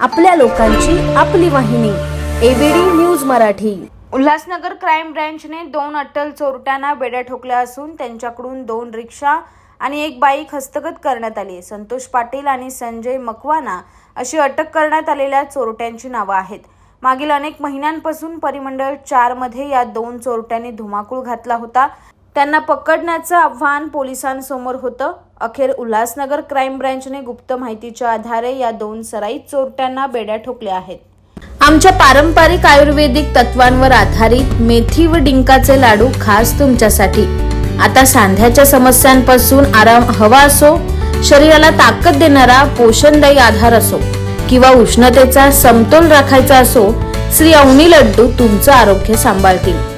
आपल्या लोकांची आपली वाहिनी ABD news Marathi. Ulhasnagar crime ब्रँचने दोन अट्टल चोरट्यांना बेड्या ठोकल्या असून त्यांच्याकडून दोन रिक्षा आणि एक बाईक हस्तगत करण्यात आली संतोष पाटील आणि संजय मकवाना अशी अटक करण्यात आलेल्या चोरट्यांची नावं आहेत. मागील अनेक महिन्यांपासून परिमंडळ चारमध्ये या दोन चोरट्यांनी धुमाकूळ घातला होता. त्यांना पकडण्याचं आव्हान पोलिसांसमोर होतं. अखेर उल्हासनगर क्राईम ब्रँचने गुप्त माहितीच्या आधारे या दोन सराई चोरट्यांना बेड्या ठोकल्या आहेत. आमच्या पारंपरिक आयुर्वेदिक तत्वांवर आधारित मेथी व डिंकाचे लाडू खास तुमच्यासाठी. आता सांध्याच्या समस्यांपासून आराम हवा असो शरीराला ताकद देणारा पोषणदायी आधार असो किंवा उष्णतेचा समतोल राखायचा असो श्री अवनी लड्डू तुमचं आरोग्य सांभाळतील.